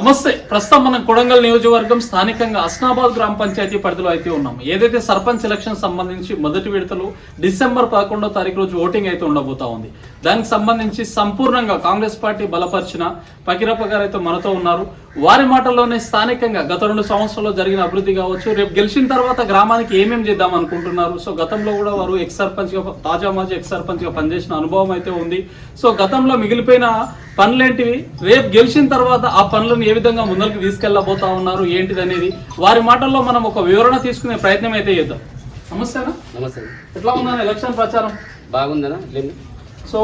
నమస్తే. ప్రస్తుతం మనం కొడంగల్ నియోజకవర్గం స్థానికంగా అస్నాబాద్ గ్రామ పంచాయతీ పరిధిలో అయితే ఉన్నాం ఏదైతే సర్పంచ్ ఎలక్షన్ సంబంధించి మొదటి విడతలు డిసెంబర్ పదకొండో తారీఖు రోజు ఓటింగ్ అయితే ఉండబోతా ఉంది. దానికి సంబంధించి సంపూర్ణంగా కాంగ్రెస్ పార్టీ బలపరిచిన పకిరప్ప గారు అయితే మనతో ఉన్నారు. వారి మాటల్లోనే స్థానికంగా గత రెండు సంవత్సరాల్లో జరిగిన అభివృద్ధి కావచ్చు రేపు గెలిచిన తర్వాత గ్రామానికి ఏమేం చేద్దాం అనుకుంటున్నారు? సో గతంలో కూడా వారు ఎక్స్ సర్పంచ్గా తాజా మాజీ ఎక్స్ సర్పంచ్గా పనిచేసిన అనుభవం అయితే ఉంది. సో గతంలో మిగిలిపోయిన పనులేంటివి? రేపు గెలిచిన తర్వాత ఆ పనులను ఏ విధంగా ముందరికి తీసుకెళ్ళబోతా ఉన్నారు? ఏంటిది అనేది వారి మాటల్లో మనం ఒక వివరణ తీసుకునే ప్రయత్నం అయితే చేద్దాం. నమస్తేనా నమస్తే. ఎట్లా ఉందని ఎలక్షన్ ప్రచారం? బాగుందనా సో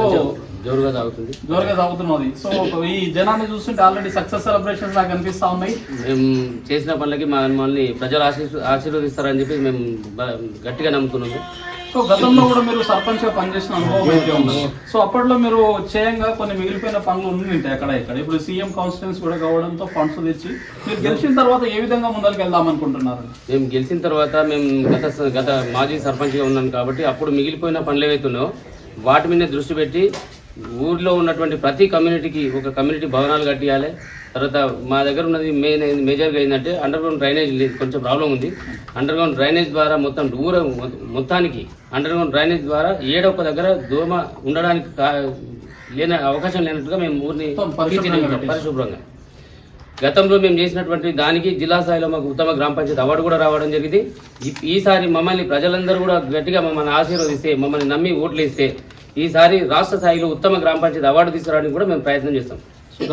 జోరుగా తాగుతుంది. జోరుగా సాగుతున్నది సో ఈ జనాన్ని చూస్తుంటే ఆల్రెడీ సక్సెస్ సెలబ్రేషన్స్ లాగా కనిపిస్తా ఉన్నాయి. మేము చేసిన పనులకి మా మమ్మల్ని ప్రజలు ఆశీర్ ఆశీర్వదిస్తారని చెప్పి మేము గట్టిగా నమ్ముతున్నాము సో గతంలో కూడా మీరు సర్పంచ్గా పనిచేసిన అనుభవం అయితే ఉంది. సో అప్పట్లో మీరు చేయంగా కొన్ని మిగిలిపోయిన పనులు ఉంటాయి అక్కడ ఇక్కడ. ఇప్పుడు సీఎం కాన్స్టిట్యూన్స్ కూడా కావడంతో ఫండ్స్ తెచ్చి మీరు గెలిచిన తర్వాత ఏ విధంగా ముందరికి వెళ్దాం అనుకుంటున్నారు? మేము గెలిచిన తర్వాత మేము గత గత మాజీ సర్పంచ్గా ఉన్నాను కాబట్టి అప్పుడు మిగిలిపోయిన పనులు ఏవైతే ఉన్నాయో వాటి మీద దృష్టి పెట్టి ఊర్లో ఉన్నటువంటి ప్రతి కమ్యూనిటీకి ఒక కమ్యూనిటీ భవనాలు కట్టియాలి. తర్వాత మా దగ్గర ఉన్నది మెయిన్ మేజర్గా ఏంటంటే అండర్ గ్రౌండ్ డ్రైనేజ్ లేదు కొంచెం ప్రాబ్లం ఉంది. అండర్ గ్రౌండ్ డ్రైనేజ్ ద్వారా మొత్తం ఊర మొత్తానికి అండర్ గ్రౌండ్ డ్రైనేజ్ ద్వారా ఏడొక్క దగ్గర దోమ ఉండడానికి లేని అవకాశం లేనట్టుగా మేము ఊరిని పరిశుభ్రంగా గతంలో మేము చేసినటువంటి దానికి జిల్లా స్థాయిలో మాకు ఉత్తమ గ్రామ పంచాయతీ అవార్డు కూడా రావడం జరిగింది. ఈసారి మమ్మల్ని ప్రజలందరూ కూడా గట్టిగా మమ్మల్ని ఆశీర్వదిస్తే మమ్మల్ని నమ్మి ఓట్లు ఇస్తే ఈసారి రాష్ట్ర స్థాయిలో ఉత్తమ గ్రామ పంచాయతీ అవార్డు తీసుకురావడానికి కూడా మేము ప్రయత్నం చేస్తాం.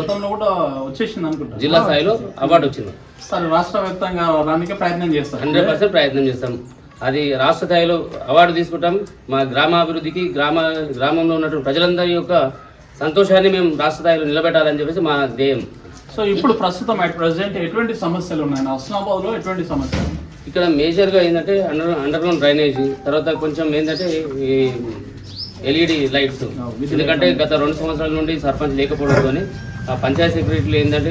గతంలో కూడా వచ్చేసింది అనుకుంటా. జిల్లా స్థాయిలో అవార్డు వచ్చింది. సరే రాష్ట్ర వ్యాప్తంగా రావడానికి ప్రయత్నం చేస్తారు హండ్రెడ్ పర్సెంట్ ప్రయత్నం చేస్తాం. అది రాష్ట్ర స్థాయిలో అవార్డు తీసుకుంటాం. మా గ్రామాభివృద్ధికి గ్రామ గ్రామంలో ఉన్నటువంటి ప్రజలందరి యొక్క సంతోషాన్ని మేము రాష్ట్ర స్థాయిలో నిలబెట్టాలని చెప్పేసి మా ధ్యేయం. సో ఇప్పుడు ప్రస్తుతం అట్ ప్రెసెంట్ ఎటువంటి సమస్యలు ఉన్నాయి హస్నాబాద్లో ఎటువంటి సమస్యలు? ఇక్కడ మేజర్గా ఏంటంటే అండర్ అండర్ గ్రౌండ్ డ్రైనేజ్ తర్వాత కొంచెం ఏంటంటే ఈ ఎల్ఈడి లైట్స్ ఎందుకంటే గత రెండు సంవత్సరాల నుండి సర్పంచ్ లేకపోవడంతో ఆ పంచాయతీ సెక్రటరీలు ఏంటంటే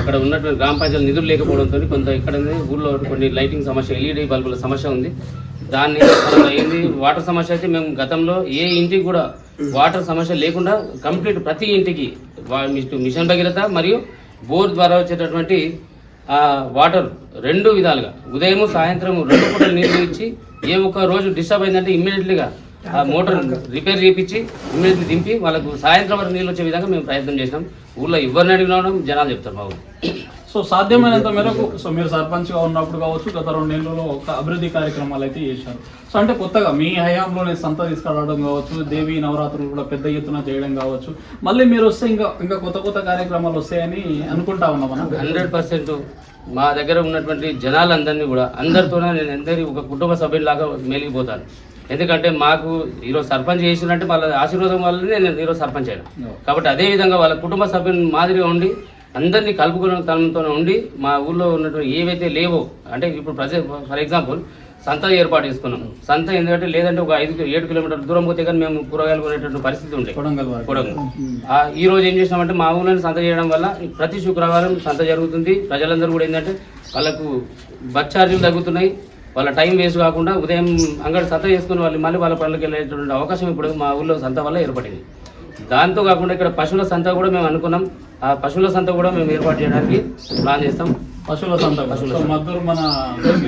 అక్కడ ఉన్నటువంటి గ్రామ పంచాయతీ నిధులు లేకపోవడంతో కొంత ఇక్కడ ఉంది, ఊళ్ళో కొన్ని లైటింగ్ సమస్య ఎల్ఈడి బల్బుల సమస్య ఉంది. దాన్ని అయింది. వాటర్ సమస్య అయితే మేము గతంలో ఏ ఇంటికి కూడా వాటర్ సమస్య లేకుండా కంప్లీట్ ప్రతి ఇంటికి మిషన్- భగీరథ మరియు బోర్ ద్వారా వచ్చేటటువంటి ఆ వాటర్ రెండు విధాలుగా. ఉదయం సాయంత్రం రెండు పూటలు నీళ్ళు ఇచ్చి ఏ ఒక్క రోజు డిస్టర్బ్ అయిందంటే ఇమ్మీడియట్లీగా ఆ మోటార్ రిపేర్ చేయించి ఇమ్మీడియట్లీ దింపి వాళ్ళకు సాయంత్రం వరకు నీళ్ళు వచ్చే విధంగా మేము ప్రయత్నం చేసినాం. ఊళ్ళో ఎవరిని అడిగినా జనాలు చెప్తారు ఊరు. సో సాధ్యమైనంత మేరకు సో మీరు సర్పంచ్గా ఉన్నప్పుడు కావచ్చు గత రెండు నెలల్లో ఒక అభివృద్ధి కార్యక్రమాలు అయితే చేశారు. సో అంటే కొత్తగా మీ హయాంలోనే సంత తీసుకురావడం కావచ్చు దేవి నవరాత్రులు కూడా పెద్ద ఎత్తున చేయడం కావచ్చు. మళ్ళీ మీరు వస్తే ఇంకా ఇంకా కొత్త కొత్త కార్యక్రమాలు వస్తాయని అనుకుంటా ఉన్నాం మనం. హండ్రెడ్ పర్సెంట్ మా దగ్గర ఉన్నటువంటి జనాలందరినీ కూడా అందరితో నేను అందరి ఒక కుటుంబ సభ్యులాగా మెలిగిపోతాను. ఎందుకంటే మాకు ఈరోజు సర్పంచ్ చేసినట్టే వాళ్ళ ఆశీర్వాదం వల్లనే నేను ఈరోజు సర్పంచ్ అయినా. కాబట్టి అదే విధంగా వాళ్ళ కుటుంబ సభ్యుని మాదిరిగా ఉండి అందరినీ కలుపుకున్న తనంతో ఉండి మా ఊళ్ళో ఉన్నటువంటి ఏవైతే లేవో అంటే ఇప్పుడు ప్రజె ఫర్ ఎగ్జాంపుల్ సంత ఏర్పాటు చేసుకున్నాం. సంత ఎందుకంటే లేదంటే ఒక ఐదు ఏడు కిలోమీటర్ల దూరం పోతే కానీ మేము కూరగాయలు కొనేటువంటి పరిస్థితి ఉండే. కొడంగల్ ఈ రోజు ఏం చేసినామంటే మా ఊళ్ళో సంత చేయడం వల్ల ప్రతి శుక్రవారం సంత జరుగుతుంది. ప్రజలందరూ కూడా ఏంటంటే వాళ్ళకు బస్ ఛార్జీలు తగ్గుతున్నాయి. వాళ్ళ టైం వేస్ట్ కాకుండా ఉదయం అంగడి సంత చేసుకుని వాళ్ళు మళ్ళీ వాళ్ళ పనులకు వెళ్ళేటువంటి అవకాశం ఇప్పుడు మా ఊళ్ళో సంత వల్ల ఏర్పడింది. దాంతో కాకుండా ఇక్కడ పశువుల సంత కూడా మేము అనుకున్నాం. ఆ పశువుల సంత కూడా మేము ఏర్పాటు చేయడానికి ప్లాన్ చేస్తాం. పశువుల సంత సో మద్దూరు మన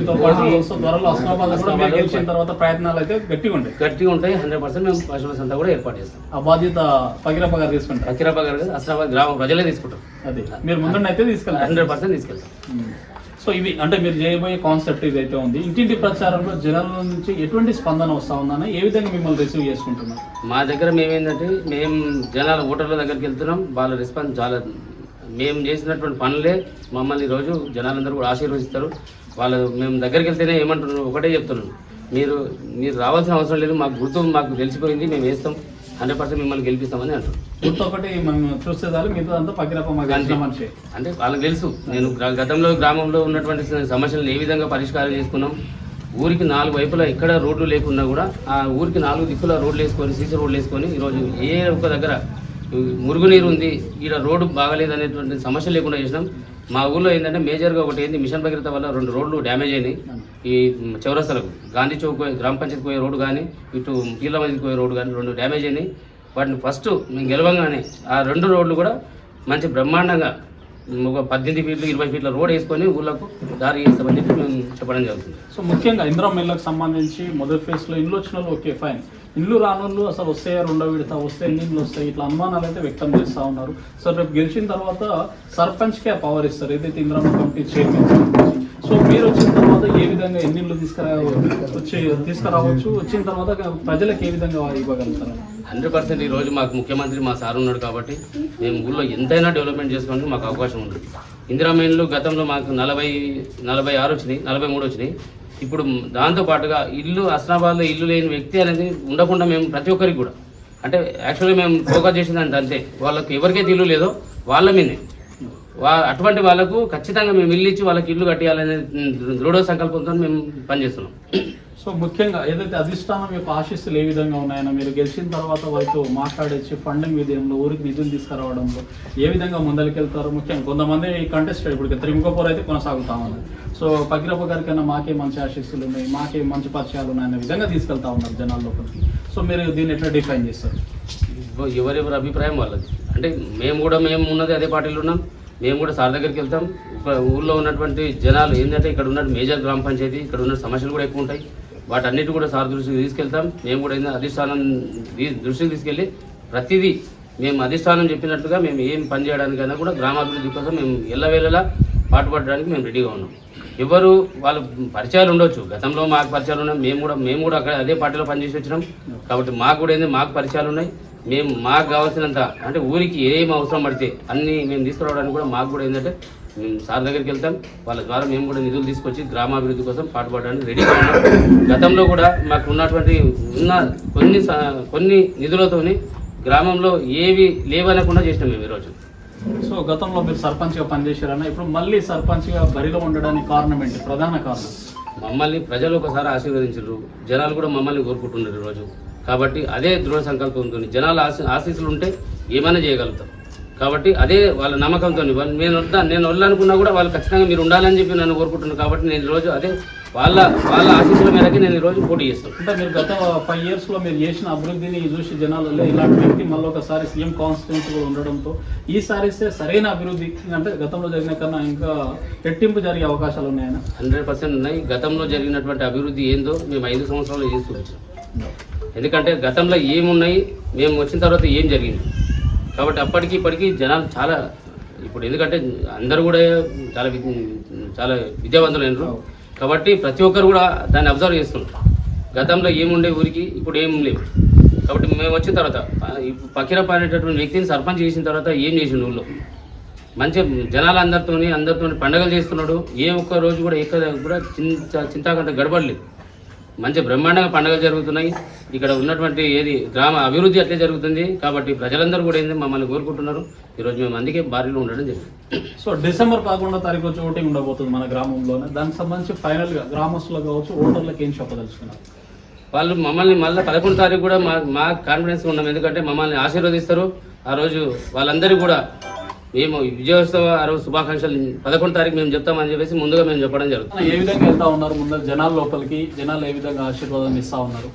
త్వరలో గెలిచిన తర్వాత ప్రయత్నాలు అయితే గట్టిగా ఉంటాయి. గట్టిగా ఉంటాయి. హండ్రెడ్ పర్సెంట్ మేము పశువుల సంత కూడా ఏర్పాటు చేస్తాం. ఆ బాధ్యత పగిరప్ప గారు తీసుకుంటారు. అకిరాబాద్ గారు అస్లాబాద్ గ్రామ ప్రజలే తీసుకుంటాం అది. మీరు ముందుండి అయితే తీసుకెళ్తారు. హండ్రెడ్ పర్సెంట్ తీసుకెళ్తాం. సో ఇవి అంటే మీరు చేయబోయే కాన్సెప్ట్ ఇదైతే ఉంది. ఇంటింటి ప్రచారంలో జనాల నుంచి ఎటువంటి స్పందన వస్తా ఉందని ఏ విధంగా మిమ్మల్ని రిసీవ్ చేసుకుంటున్నారు? మా దగ్గర మేమేంటంటే మేము జనాల ఓటర్ల దగ్గరికి వెళ్తున్నాం. వాళ్ళ రెస్పాన్స్ చాలా మేము చేసినటువంటి పనులే మమ్మల్ని రోజు జనాలందరూ కూడా ఆశీర్వదిస్తారు. వాళ్ళు మేము దగ్గరికి వెళ్తేనే ఏమంటున్నారు? ఒకటే చెప్తున్నాను. మీరు మీరు రావాల్సిన అవసరం లేదు. మాకు గుర్తు మాకు తెలిసిపోయింది. మేము వేస్తాం. హండ్రెడ్ పర్సెంట్ మిమ్మల్ని గెలిపిస్తామని అంటారు. ఒకటి మనం చూస్తే చాలు మిగతా అంతా పగిరప్ప మాకు తెలిసిన మనిషి. అంటే వాళ్ళకి తెలుసు నేను గతంలో గ్రామంలో ఉన్నటువంటి సమస్యలను ఏ విధంగా పరిష్కారం చేసుకున్నాం. ఊరికి నాలుగు వైపులా ఎక్కడ రోడ్లు లేకున్నా కూడా ఆ ఊరికి నాలుగు దిక్కుల రోడ్లు వేసుకొని సీసీ రోడ్లు వేసుకొని ఈరోజు ఏ ఒక్క దగ్గర మురుగునీరు ఉంది ఈడ రోడ్డు బాగలేదు అనేటువంటి సమస్య లేకుండా చేసినాం. మా ఊళ్ళో ఏంటంటే మేజర్గా ఒకటి ఏంది మిషన్ భగీరథ వల్ల రెండు రోడ్లు డ్యామేజ్ అయినాయి. ఈ చౌరస్తలకు గాంధీ చౌక్ గ్రామ పంచాయతీ పోయే రోడ్డు కానీ ఇటు కీళ్ళ మందికి పోయే రోడ్డు కానీ రెండు డ్యామేజ్ అయినాయి. వాటిని ఫస్ట్ మేము గెలవంగానే ఆ రెండు రోడ్లు కూడా మంచి బ్రహ్మాండంగా ఒక పద్దెనిమిది ఫీట్లు ఇరవై ఫీట్ల రోడ్ వేసుకొని ఊళ్ళకు దారి చేస్తామని చెప్పి మేము చెప్పడం జరుగుతుంది. సో ముఖ్యంగా ఇంద్రం మిల్లకు సంబంధించి మొదటి ఫేజ్లో ఇల్లు వచ్చిన వాళ్ళు ఓకే ఫైన్. ఇల్లు రానోళ్ళు అసలు వస్తాయా రెండో విడత వస్తే ఎన్ని ఇల్లు వస్తాయి? ఇట్లా అనుమానాలు అయితే వ్యక్తం చేస్తూ ఉన్నారు. సో రేపు గెలిచిన తర్వాత సర్పంచ్కే పవర్ ఇస్తారు. ఏదైతే ఇంద్రం కమిటీ చైర్మన్ సో మీరు వచ్చిన తర్వాత ఏ విధంగా ఎన్ని ఇల్లు తీసుకురా వచ్చి తీసుకురావచ్చు? వచ్చిన తర్వాత ప్రజలకు ఏ విధంగా ఇవ్వగలుగుతారు? హండ్రెడ్ పర్సెంట్ ఈ రోజు మాకు ముఖ్యమంత్రి మా సార్ ఉన్నాడు కాబట్టి మేము ఊళ్ళో ఎంతైనా డెవలప్మెంట్ చేసుకోవడానికి మాకు అవకాశం ఉంది. ఇందిరా మైన్లు గతంలో మాకు నలభై నలభై ఆరు వచ్చినాయి నలభై మూడు వచ్చినాయి. ఇప్పుడు దాంతో పాటుగా ఇల్లు అస్నాబాద్లో ఇల్లు లేని వ్యక్తి అనేది ఉండకుండా మేము ప్రతి ఒక్కరికి కూడా. అంటే యాక్చువల్లీ మేము ఫోకస్ చేసిందంటే అంతే. వాళ్ళకి ఎవరికైతే ఇల్లు లేదో వాళ్ళ మీదే. అటువంటి వాళ్ళకు ఖచ్చితంగా మేము ఇల్లు ఇచ్చి వాళ్ళకి ఇల్లు కట్టియాలనే దృఢ సంకల్పంతో మేము పనిచేస్తున్నాం. సో ముఖ్యంగా ఏదైతే అధిష్టానం యొక్క ఆశీస్సులు ఏ విధంగా ఉన్నాయో మీరు గెలిచిన తర్వాత వారితో మాట్లాడేసి ఫండింగ్ విధానంలో ఊరికి నిధులు తీసుకురావడంలో ఏ విధంగా ముందరికెళ్తారు ముఖ్యంగా కొంతమంది కంటెస్టెడ్ ఇప్పుడు త్రిముఖపూర్ అయితే కొనసాగుతా ఉన్నారు. సో పకిరప్ప గారికైనా మాకే మంచి ఆశీస్సులు ఉన్నాయి మాకే మంచి పరిచయాలు ఉన్నాయన్న విధంగా తీసుకెళ్తా ఉన్నారు జనాల లోపలికి. సో మీరు దీన్ని ఎట్లా డిఫైన్ చేస్తారు? ఎవ- ఎవరెవరి అభిప్రాయం వాళ్ళది? అంటే మేము కూడా మేము ఉన్నది అదే పార్టీలో ఉన్నాం. మేము కూడా సార్ దగ్గరికి వెళ్తాం. ఊళ్ళో ఉన్నటువంటి జనాలు ఏంటంటే ఇక్కడ ఉన్న మేజర్ గ్రామ పంచాయతీ ఇక్కడ ఉన్న సమస్యలు కూడా ఎక్కువ ఉంటాయి. వాటన్నిటి కూడా సార్ దృష్టికి తీసుకెళ్తాం. మేము కూడా ఏంటంటే అధిష్టానం దృష్టికి తీసుకెళ్ళి ప్రతిదీ మేము అధిష్టానం చెప్పినట్టుగా మేము ఏం పని చేయడానికైనా కూడా గ్రామాభివృద్ధి కోసం మేము ఎల్లవేళలా పాటుపడడానికి మేము రెడీగా ఉన్నాం. ఎవరు వాళ్ళ పరిచయాలు ఉండొచ్చు. గతంలో మాకు పరిచయాలు ఉన్నాయి. మేము కూడా మేము కూడా అక్కడ అదే పార్టీలో పనిచేసి వచ్చినాం. కాబట్టి మాకు కూడా ఏంది మాకు పరిచయాలు ఉన్నాయి. మేము మాకు కావాల్సినంత అంటే ఊరికి ఏం అవసరం పడితే అన్ని మేము తీసుకురావడానికి కూడా మాకు కూడా ఏంటంటే మేము సార్ దగ్గరికి వెళ్తాం. వాళ్ళ ద్వారా మేము కూడా నిధులు తీసుకొచ్చి గ్రామాభివృద్ధి కోసం పాటుపడడానికి రెడీగా ఉన్నాం. గతంలో కూడా మాకు ఉన్నటువంటి ఉన్న కొన్ని కొన్ని నిధులతోని గ్రామంలో ఏవి లేవనకుండా చేసినాం మేము ఈరోజు. సో గతంలో మీరు సర్పంచ్గా పనిచేశారన్న ఇప్పుడు మళ్ళీ సర్పంచ్గా బరిలో ఉండడానికి కారణం ఏంటి? ప్రధాన కారణం? మమ్మల్ని ప్రజలు ఒకసారి ఆశీర్వదించారు జనాలు కూడా మమ్మల్ని కోరుకుంటున్నారు ఈరోజు. కాబట్టి అదే దృఢ సంకల్పంతో జనాల ఆశ ఆశీస్సులు ఉంటే ఏమైనా చేయగలుగుతాం. కాబట్టి అదే వాళ్ళ నమ్మకంతో నేను వద్దా నేను వద్దనుకున్నా కూడా వాళ్ళు ఖచ్చితంగా మీరు ఉండాలని చెప్పి నన్ను కోరుకుంటున్నారు. కాబట్టి నేను ఈరోజు అదే వాళ్ళ వాళ్ళ ఆశీస్సుల మేరకి నేను ఈరోజు పోటీ చేస్తాను అంటే మీరు గత ఫైవ్ ఇయర్స్లో మీరు చేసిన అభివృద్ధిని చూసి జనాలలో ఇలాంటి వ్యక్తి మళ్ళీ ఒకసారి సీఎం కాన్స్టిట్యూన్సీ కూడా ఉండడంతో ఈసారి సరైన అభివృద్ధి అంటే గతంలో జరిగిన కన్నా ఇంకా రెట్టింపు జరిగే అవకాశాలు ఉన్నాయన్న హండ్రెడ్ పర్సెంట్ ఉన్నాయి. గతంలో జరిగినటువంటి అభివృద్ధి ఏందో మేము ఐదు సంవత్సరాలు చేసి చూపించాం. ఎందుకంటే గతంలో ఏమున్నాయి మేము వచ్చిన తర్వాత ఏం జరిగింది? కాబట్టి అప్పటికి ఇప్పటికి జనాలు చాలా ఇప్పుడు ఎందుకంటే అందరూ కూడా చాలా చాలా విద్యావంతులైనరు కాబట్టి ప్రతి ఒక్కరు కూడా దాన్ని అబ్జర్వ్ చేస్తున్నారు. గతంలో ఏముండే ఊరికి ఇప్పుడు ఏం లేవు. కాబట్టి మేము వచ్చిన తర్వాత పకీరప్ప అనేటటువంటి వ్యక్తిని సర్పంచ్ చేసిన తర్వాత ఏం చేసిండు ఊళ్ళో? మంచి జనాలందరితోని అందరితో పండగలు చేస్తున్నాడు. ఏ ఒక్క రోజు కూడా ఎక్కడ కూడా చింత చింతాకంత గడబడలేదు మంచి బ్రహ్మాండంగా పండుగలు జరుగుతున్నాయి. ఇక్కడ ఉన్నటువంటి ఏది గ్రామ అభివృద్ధి అట్లే జరుగుతుంది. కాబట్టి ప్రజలందరూ కూడా ఏంది మమ్మల్ని కోరుకుంటున్నారు. ఈరోజు మేము అందుకే భారీలో ఉండడం జరిగింది. సో డిసెంబర్ పదకొండో తారీఖు వచ్చి ఓటింగ్ ఉండబోతుంది మన గ్రామంలోనే. దానికి సంబంధించి ఫైనల్గా గ్రామస్తులకు కావచ్చు ఓటర్లకు ఏం చెప్పదలుచుకున్నారు? వాళ్ళు మమ్మల్ని మళ్ళీ పదకొండు తారీఖు కూడా మా మా కాన్ఫిడెన్స్ ఉన్నాం ఎందుకంటే మమ్మల్ని ఆశీర్వదిస్తారు. ఆ రోజు వాళ్ళందరూ కూడా మేము విజయోత్సవ ఆ రోజు శుభాకాంక్షలు పదకొండు తారీఖు మేము చెప్తామని చెప్పేసి ముందుగా మేము చెప్పడం జరుగుతుంది. ఏ విధంగా వెళ్తా ఉన్నారు? ముందర జనాల లోపలికి జనాలు ఏ విధంగా ఆశీర్వాదం ఇస్తా ఉన్నారు?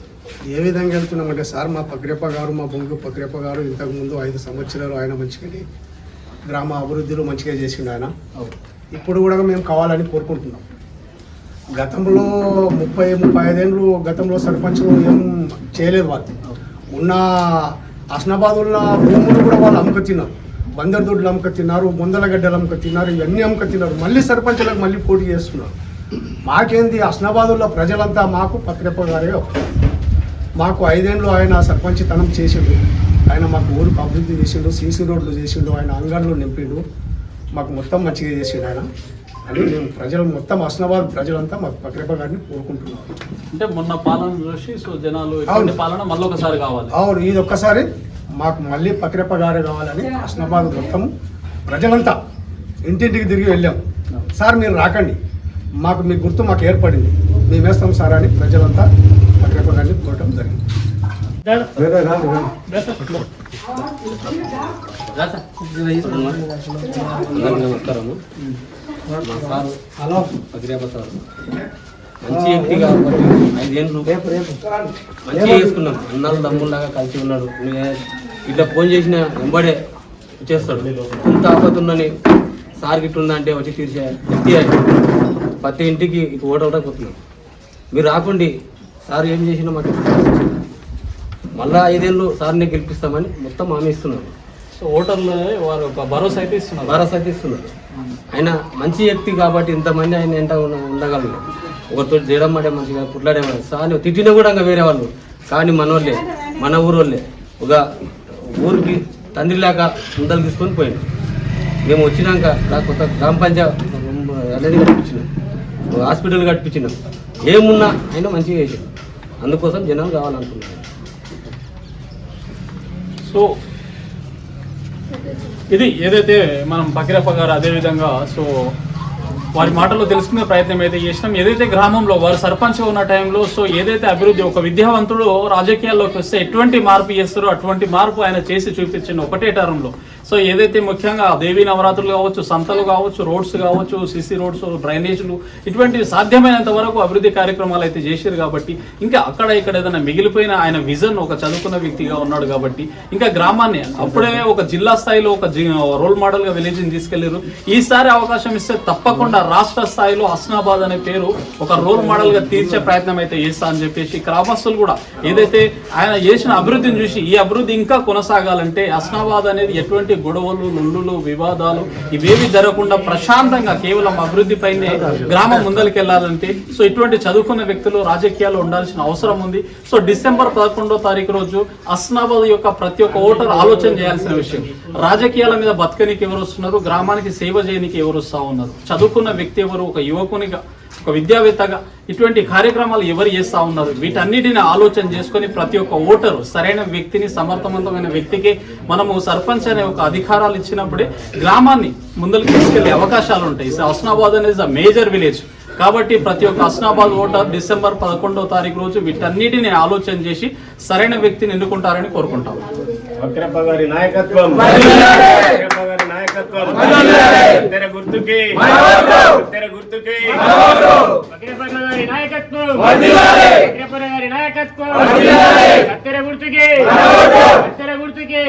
ఏ విధంగా వెళ్తున్నామంటే సార్ మా పక్రెప్ప గారు మా బొంగు పక్రెప్ప గారు ఇంతకుముందు ఐదు సంవత్సరాలు ఆయన మంచిగా గ్రామ అభివృద్ధిలో మంచిగా చేసిండు ఆయన. ఇప్పుడు కూడా మేము కావాలని కోరుకుంటున్నాం. గతంలో ముప్పై ముప్పై ఐదేళ్ళు గతంలో సర్పంచ్లు ఏం చేయలేదు వాళ్ళు. ఉన్న హస్నాబాద్ ఉన్న భూములు కూడా వాళ్ళు అమ్ముక తిన్నారు బందర్ దొడ్లు అమ్ముక తిన్నారు ముందల గడ్డలు అమ్ముక తిన్నారు ఇవన్నీ అమ్ముక తిన్నారు మళ్ళీ సర్పంచ్లకు మళ్ళీ పోటీ చేస్తున్నారు. మాకేంది? హస్నాబాదుల్లో ప్రజలంతా మాకు పక్రెప్ప గారే. మాకు ఐదేళ్ళు ఆయన సర్పంచ్ తనం చేసిండు. ఆయన మాకు ఊరికి అభివృద్ధి చేసిండు సీసీ రోడ్లు చేసిండు ఆయన అంగన్లు నింపిండు. మాకు మొత్తం మంచిగా చేసిండు ఆయన. అని మేము ప్రజలు మొత్తం హస్నాబాద్ ప్రజలంతా మాకు పక్రెప్ప గారిని కోరుకుంటున్నాం. అంటే మొన్న పాలన చూసి సో జనాలు పాలన మళ్ళీ ఒకసారి కావాలి. అవును ఇది ఒక్కసారి మాకు మళ్ళీ పక్రెప్ప గారే కావాలని హస్నాబాద్ మొత్తం ప్రజలంతా ఇంటింటికి తిరిగి వెళ్ళాం. సార్ మీరు రాకండి. మాకు మీ గుర్తు మాకు ఏర్పడింది. మేము వేస్తాం సార్ అని ప్రజలంతా పక్రెప్ప గారిని కోరటం జరిగింది. నమస్కారము. హలో. అగ్రేప సార్. మంచి వ్యక్తి కాబట్టి ఐదేళ్ళు మంచిగా చేసుకున్నాం అన్నాలు తమ్ముళ్ళలాగా కలిసి ఉన్నాడు. ఇట్లా ఫోన్ చేసిన వెంబడే చేస్తాడు ఎంత ఆపతుందని సార్ గిట్ల ఉందా అంటే వచ్చి తీర్చే వ్యక్తి ప్రతి ఇంటికి ఇప్పుడు ఓటు అవడానికి వస్తున్నాం మీరు రాకుండి. సార్ ఏం చేసినా మాకు మళ్ళా ఐదేళ్ళు సార్ని గెలిపిస్తామని మొత్తం హామీ ఇస్తున్నారు సో ఓటర్లు వారు ఒక భరోసా అయితే ఇస్తున్నారు. భరోసా అయితే ఇస్తున్నారు. ఆయన మంచి వ్యక్తి కాబట్టి ఇంతమంది ఆయన ఎంట ఉన్న- ఉండగలరు. ఒకరితో చేయడం మాట మంచిగా కుట్లాడే సార్ తిట్టినా కూడా ఇంకా వేరే వాళ్ళు. కానీ మనోళ్ళే మన ఊరు వాళ్ళే ఒక ఊరికి తండ్రి లేక ముందలు తీసుకొని పోయింది మేము వచ్చినాక నాకు కొత్త గ్రామ పంచాయతీ అనేది కట్టించినాం. హాస్పిటల్ కట్టించినాం. ఏమున్నా అయినా మంచిగా చేసాం అందుకోసం జనాలు కావాలనుకున్నాను సో ఇది ఏదైతే మనం పకిరప్ప గారు అదేవిధంగా సో వారి మాటల్లో తెలుసుకునే ప్రయత్నం అయితే చేసినాం. ఏదైతే గ్రామంలో వారు సర్పంచ్ ఉన్న టైంలో సో ఏదైతే అభివృద్ధి ఒక విద్యావంతుడు రాజకీయాల్లోకి వస్తే ఎటువంటి మార్పు చేస్తారో అటువంటి మార్పు ఆయన చేసి చూపించిన ఒకటే టర్మ్లో సో ఏదైతే ముఖ్యంగా దేవీ నవరాత్రులు కావచ్చు సంతలు కావచ్చు రోడ్స్ కావచ్చు సిసి రోడ్స్ డ్రైనేజీలు ఇటువంటివి సాధ్యమైనంత వరకు అభివృద్ధి కార్యక్రమాలు అయితే చేశారు కాబట్టి ఇంకా అక్కడ ఇక్కడ ఏదైనా మిగిలిపోయిన ఆయన విజన్ ఒక చదువుకున్న వ్యక్తిగా ఉన్నాడు కాబట్టి ఇంకా గ్రామాన్ని అప్పుడే ఒక జిల్లా స్థాయిలో ఒక రోల్ మోడల్గా విలేజ్ని తీసుకెళ్ళారు ఈసారి అవకాశం ఇస్తే తప్పకుండా రాష్ట్ర స్థాయిలో హస్నాబాద్ అనే పేరు ఒక రోల్ మోడల్గా తీర్చే ప్రయత్నం అయితే చేస్తా అని చెప్పేసి గ్రామస్తులు కూడా ఏదైతే ఆయన చేసిన అభివృద్ధిని చూసి ఈ అభివృద్ధి ఇంకా కొనసాగాలంటే హస్నాబాద్ అనేది ఎటువంటి గొడవలు నుండులు వివాదాలు ఇవేవి జరగకుండా ప్రశాంతంగా కేవలం అభివృద్ధి పైనే గ్రామం ముందరికెళ్ళాలంటే సో ఇటువంటి చదువుకున్న వ్యక్తులు రాజకీయాలు ఉండాల్సిన అవసరం ఉంది. సో డిసెంబర్ పదకొండో తారీఖు రోజు అస్నాబాద్ యొక్క ప్రతి ఒక్క ఓటర్ ఆలోచన చేయాల్సిన విషయం. రాజకీయాల మీద బతకనికి ఎవరు వస్తున్నారు? గ్రామానికి సేవ చేయనికి ఎవరు వస్తా ఉన్నారు? చదువుకున్న వ్యక్తి ఎవరు? ఒక యువకునిగా ఒక విద్యావేత్తగా ఇటువంటి కార్యక్రమాలు ఎవరు చేస్తా ఉన్నారు? వీటన్నిటిని ఆలోచన చేసుకొని ప్రతి ఒక్క ఓటరు సరైన వ్యక్తిని సమర్థవంతమైన వ్యక్తికి మనము సర్పంచ్ అనే ఒక అధికారాలు ఇచ్చినప్పుడే గ్రామాన్ని ముందరికి తీసుకెళ్ళే అవకాశాలు ఉంటాయి. హస్నాబాద్ అనేది మేజర్ విలేజ్ కాబట్టి ప్రతి ఒక్క హస్నాబాద్ ఓటర్ డిసెంబర్ పదకొండవ తారీఖు రోజు వీటన్నిటిని ఆలోచన చేసి సరైన వ్యక్తిని ఎన్నుకుంటారని కోరుకుంటాం. వక్రప్ప గారి నాయకత్వం. గుర్తుకి. గుర్తుకి. వక్రప్ప గారి నాయకత్వం. వక్రప్ప గారి నాయకత్వం. తెర గుర్తుకి. గుర్తుకి.